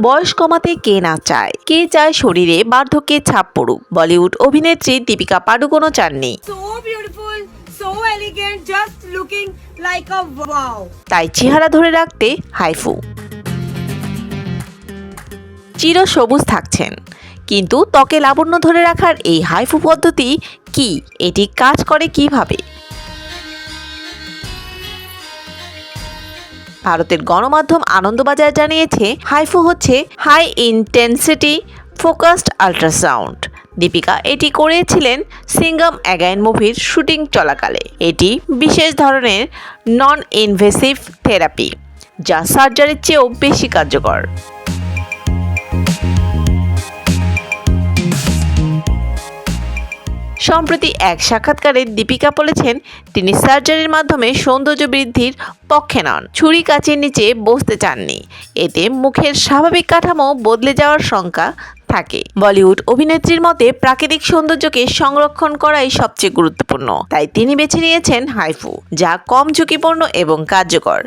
বয়স কমাতে কে না চায়? কে চায় শরীরে বার্ধক্যের ছাপ পড়ুক? বলিউড অভিনেত্রী দীপিকা পাডুকোনও চাননি. তাই চেহারা ধরে রাখতে হাইফু। চির সবুজ থাকছেন। কিন্তু ত্বকে লাবণ্য ধরে রাখার এই হাইফু পদ্ধতি কি? এটি কাজ করে কীভাবে? ভারতের গণমাধ্যম আনন্দবাজার জানিয়েছে, হাইফু হচ্ছে high intensity focused ultrasound. Deepika এটি করেছিলেন সিঙ্গাম অ্যাগাইন মুভির শুটিং চলাকালে। এটি বিশেষ ধরনের নন ইনভেসিভ থেরাপি যা সার্জারির চেয়েও বেশি কার্যকর। সম্প্রতি এক সাক্ষাৎকারে দীপিকা বলেছেন তিনি সার্জারির মাধ্যমে সৌন্দর্য বৃদ্ধির পক্ষে নন। ছুরি কাচের নিচে বসতে চাননি। এতে মুখের স্বাভাবিক কাঠামো বদলে যাওয়ার শঙ্কা থাকে। বলিউড অভিনেত্রীর মতে প্রাকৃতিক সৌন্দর্যকে সংরক্ষণ করাই সবচেয়ে গুরুত্বপূর্ণ। তাই তিনি বেছে নিয়েছেন হাইফু যা কম ঝুঁকিপূর্ণ এবং কার্যকর।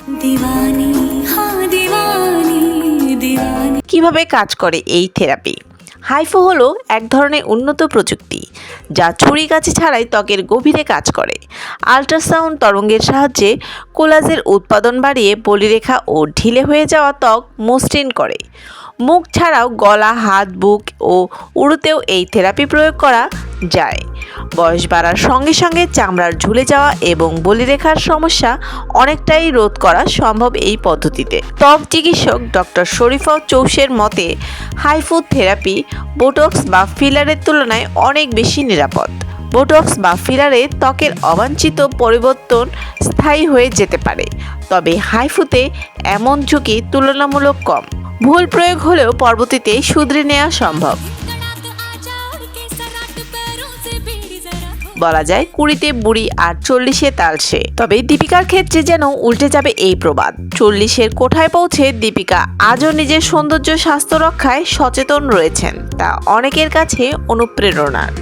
কীভাবে কাজ করে এই থেরাপি? হাইফো হলো এক ধরনের উন্নত প্রযুক্তি, যা ছুরি কাছে ছাড়াই ত্বকের গভীরে কাজ করে। আল্ট্রাসাউন্ড তরঙ্গের সাহায্যে কোলাজের উৎপাদন বাড়িয়ে বলিরেখা ও ঢিলে হয়ে যাওয়া ত্বক মসৃণ করে। মুখ ছাড়াও গলা, হাত, বুক ও উড়ুতেও এই থেরাপি প্রয়োগ করা যায়। বয়স বাড়ার সঙ্গে সঙ্গে চামড়ার ঝুলে যাওয়া এবং বলিরেখার সমস্যা অনেকটাই রোধ করা সম্ভব এই পদ্ধতিতে। ত্বক চিকিৎসক ডক্টর শরীফা চৌসের মতে হাইফুড থেরাপি বোটক্স বা ফিলারের তুলনায় অনেক বেশি নিরাপদ। বোটক্স বা ফিলারে ত্বকের অবাঞ্ছিত পরিবর্তন স্থায়ী হয়ে যেতে পারে, তবে হাইফুতে এমন ঝুঁকি তুলনামূলক কম। ভুল প্রয়োগ হলেও পরবর্তীতে শুধরে নেওয়া সম্ভব। বলা যায়, কুড়িতে বুড়ি আর চল্লিশে তালসে তবে দীপিকার ক্ষেত্রে যেন উল্টে যাবে এই প্রবাদ। চল্লিশের কোঠায় পৌঁছে দীপিকা আজও নিজের সৌন্দর্য স্বাস্থ্য রক্ষায় সচেতন রয়েছেন, তা অনেকের কাছে অনুপ্রেরণার।